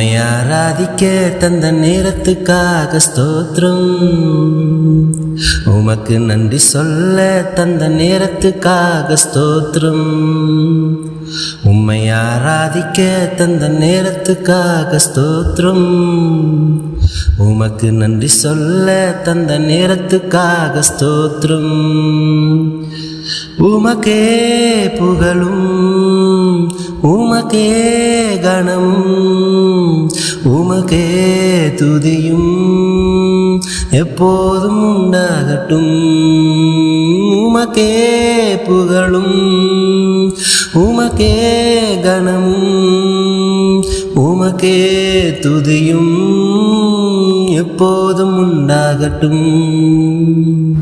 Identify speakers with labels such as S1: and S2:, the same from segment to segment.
S1: உம்மை ஆராதிக்க தந்த நேரத்துக்காக ஸ்தோத்திரம். உமக்கு நன்றி சொல்ல தந்த நேரத்துக்காக ஸ்தோத்திரம். உம்மை ஆராதிக்க தந்த நேரத்துக்காக ஸ்தோத்திரம். உமக்கு நன்றி சொல்ல தந்த நேரத்துக்காக ஸ்தோத்திரம். உமக்கே புகழும். உமக்கே கணம் உமக்கே துதியும். எப்போதும் உண்டாகட்டும் உமக்கே புகழும். உமக்கே கணமும் உமக்கே துதியும். எப்போதும் உண்டாகட்டும்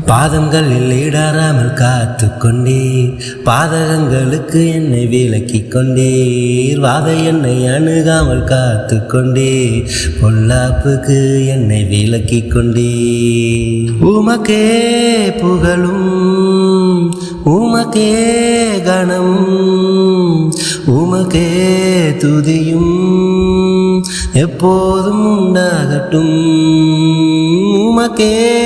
S1: பாதங்களில் இடராமல் காத்து கொண்டீர் பாதகங்களுக்கு என்னை விலக்கி கொண்டீர் வாத என்னை அணுகாமல் காத்து கொண்டே பொல்லாப்புக்கு என்னை விலக்கி கொண்டே. உமக்கே புகழும் உமக்கே கணம் உமக்கே துதியும். எப்போதும் உண்டாகட்டும். உமக்கே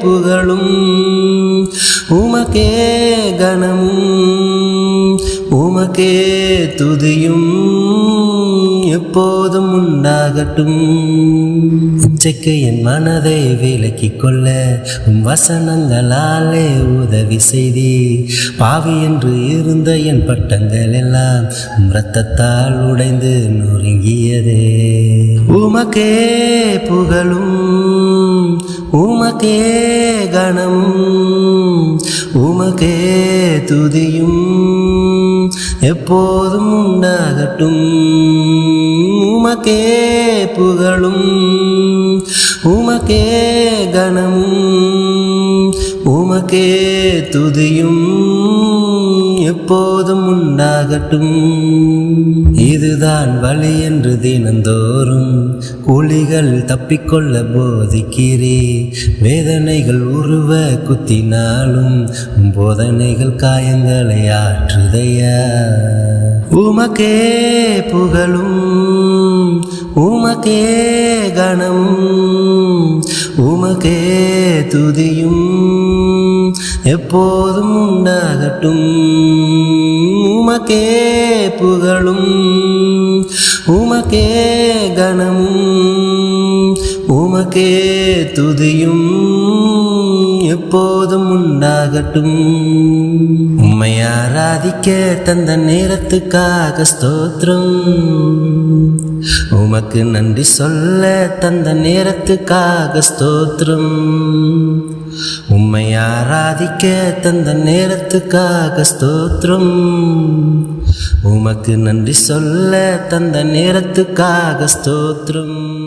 S1: புகழும். உமக்கே கணமும் உமக்கே துதியும். எப்போதும் உண்டாகட்டும். இச்சைக்கு என் மனதை விலக்கிக் கொள்ள உன் வசனங்களாலே உதவி செய்தி பாவி என்று இருந்த என் பட்டங்கள் எல்லாம் உம் இரத்தத்தால் உடைந்து நொறுங்கியதே. உமக்கே புகழும் உமக்கே கணமும் உமக்கே துதியும் எப்போதும் உண்டாகட்டும். உமக்கே புகழும் உமக்கே கணமும் உமக்கே துதியும் எப்போதும் உண்டாகட்டும். இதுதான் வழி என்று தினந்தோறும் கூலிகள் தப்பிக்கொள்ள போதிக்கிறே வேதனைகள் உருவ குத்தினாலும் போதனைகள் காயங்களை ஆற்றுதையா. உமக்கே புகழும் உமக்கே கணமும் உமக்கே துதியும். எப்போதும் உண்டாகட்டும். உமக்கே புகழும். உமக்கே கணமும் உமக்கே துதியும். எப்போதும் உண்டாகட்டும். உம்மை ஆராதிக்க தந்த நேரத்துக்காக ஸ்தோத்திரம். உமக்கு நன்றி சொல்ல தந்த நேரத்துக்காக ஸ்தோத்திரம். உம்மை ஆராதிக்க தந்த நேரத்துக்காக ஸ்தோத்திரம். உமக்கு நன்றி சொல்ல தந்த நேரத்துக்காக ஸ்தோத்திரம்.